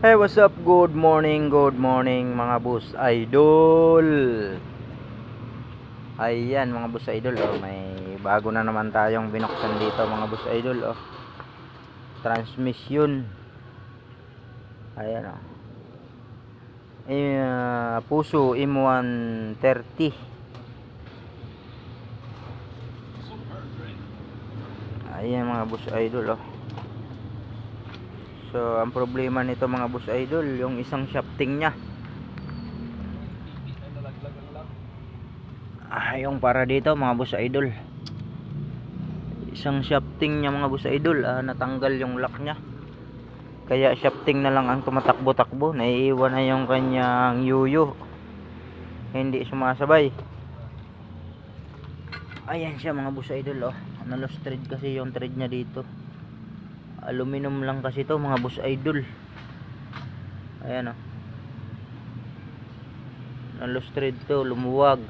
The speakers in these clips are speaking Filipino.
Hey, what's up? Good morning, good morning mga boss idol. Ayan mga boss idol, oh, may bago na naman tayong binuksan dito mga boss idol, oh. Transmission. Ayan, oh. Eh, ah, Puso M130. Ayan mga boss idol, oh. So, ang problema nito mga boss idol, yung isang shafting niya. Ah, yung para dito mga boss idol. Isang shafting niya mga boss idol, ah, natanggal yung lock niya. Kaya shafting na lang ang tumatakbo-takbo, naiiwan na yung kanyang yuyo. Hindi sumasabay. Ayan siya mga boss idol, oh. Nalos thread kasi yung thread niya dito aluminum lang kasi to mga boss idol. Ayan o nalustrade to lumuwag.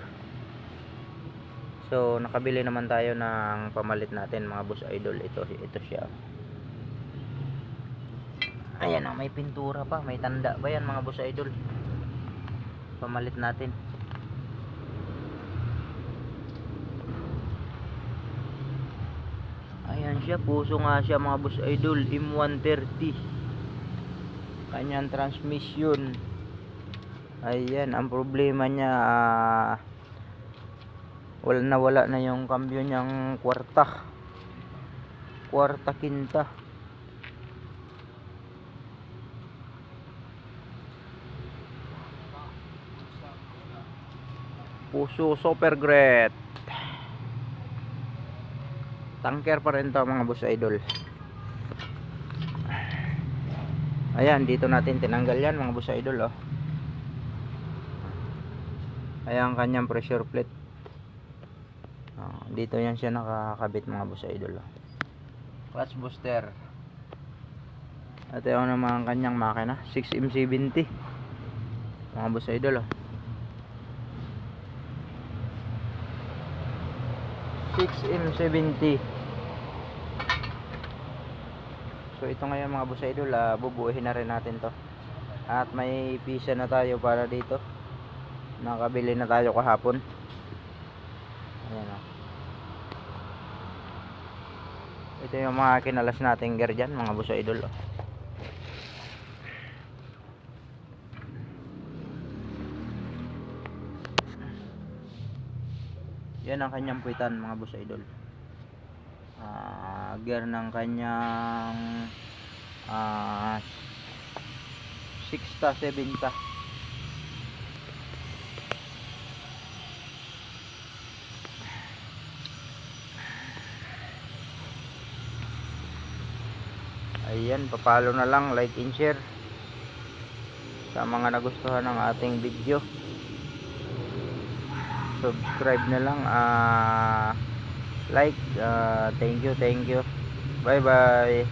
So nakabili naman tayo ng pamalit natin mga boss idol. Ito, ito siya. Ayan o may pintura pa may tanda ba yan mga boss idol. Pamalit natin Ayan siya, puso nga siya mga boss idol, M130. Kanyang transmission. Ayan, ang problema niya ah, wala na wala na yung cambio niyang kwarta. Kwarta kinta. Puso super great tanker pa rin to mga boss idol ayan dito natin tinanggal yan mga boss idol oh. ayan ang kanyang pressure plate oh, dito yan siya nakakabit mga boss idol oh. clutch booster at ito naman ang kanyang makina 6M70 mga boss idol oh. 6M70 So ito ngayon mga boss idol uh, bubuuhin na rin natin to. At may pisa na tayo para dito. Nakabili na tayo kahapon. Ayan o Ito yung mga kinalas nating gear dyan mga boss idol oh. yan ang kanyang puwitan mga boss idol. Uh, gear ng kanyang uh, 6 ta 7 ta ayan papalo na lang like and share sa mga nagustuhan ng ating video. Subscribe na lang ah like ah, thank you thank you. Bye bye